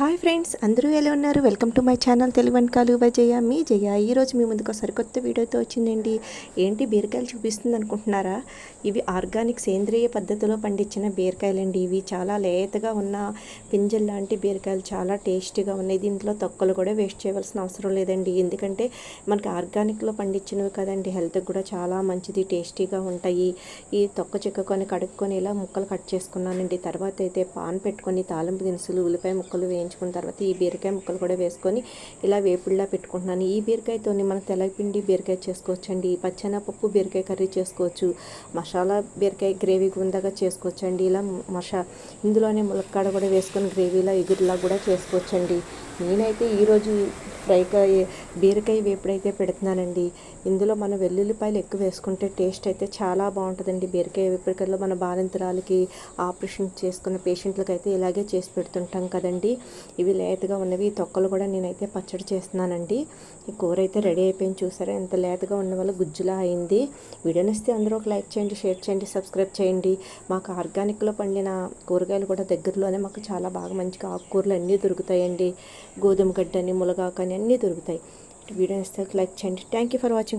Hi friends అందరూ ఎలా ఉన్నారు? Welcome to my channel Telugu వంటకాలు బై జయ. మీ జయ. ఈరోజు మీ ముందుకు సరికొత్త వీడియోతో వచ్చిందండి. ఏంటి బీరకాయలు చూపిస్తుంది అనుకుంటున్నారా? ఇవి ఆర్గానిక్ సేంద్రియ పద్ధతిలో పండించిన బీరకాయలండి. ఇవి చాలా లేతగా ఉన్న పింజల్ లాంటి బీరకాయలు చాలా టేస్టీగా ఉన్నాయి. దీంట్లో తొక్కలు కూడా వేస్ట్ చేయవలసిన అవసరం లేదండి. ఎందుకంటే మనకి ఆర్గానిక్లో పండించినవి కదండి హెల్త్కి కూడా చాలా మంచిది టేస్టీగా ఉంటాయి. ఈ తొక్క చిక్కుకొని కడుక్కొని ఇలా ముక్కలు కట్ చేసుకున్నానండి. తర్వాత అయితే పాన్ పెట్టుకొని తాలింపు దినుసులు ఉల్లిపాయ ముక్కలు వేయించుకున్న తర్వాత ఈ బీరకాయ ముక్కలు కూడా వేసుకొని ఇలా వేపుడులా పెట్టుకుంటున్నాను. ఈ బీరకాయతోనే మనం తెల్లపిండి బీరకాయ చేసుకోవచ్చండి పచ్చెనపప్పు బీరకాయ కర్రీ చేసుకోవచ్చు మసాలా బీరకాయ గ్రేవీ గుందగా చేసుకోవచ్చండి ఇలా మసా ఇందులోనే ములక్కాడ కూడా వేసుకొని గ్రేవీలా ఎగురులా కూడా చేసుకోవచ్చండి. నేనైతే ఈరోజు ఫ్రైకాయ బీరకాయ వేపుడైతే పెడుతున్నానండి. ఇందులో మనం వెల్లుల్లిపాయలు ఎక్కువ వేసుకుంటే టేస్ట్ అయితే చాలా బాగుంటుందండి. బీరకాయ వేపుడికల్లో మన బాలింతరాలకి ఆపరేషన్ చేసుకున్న పేషెంట్లకి అయితే ఇలాగే చేసి పెడుతుంటాం కదండి. ఇవి లేతగా ఉన్నవి ఈ తొక్కలు కూడా నేనైతే పచ్చడి చేస్తున్నానండి. ఈ కూర అయితే రెడీ అయిపోయింది చూసారా? ఎంత లేతగా ఉన్న వల్ల గుజ్జులా అయింది. వీడియో నచ్చితే అందరూ ఒక లైక్ చేయండి షేర్ చేయండి సబ్స్క్రైబ్ చేయండి. మాకు ఆర్గానిక్లో పండిన కూరగాయలు కూడా దగ్గరలోనే మాకు చాలా బాగా మంచిగా ఆకుకూరలు అన్నీ దొరుకుతాయండి. గోధుమ గడ్డని ములగాకని అన్నీ దొరుకుతాయి. వీడియో నచ్చితే లైక్ చేయండి. Thank you for watching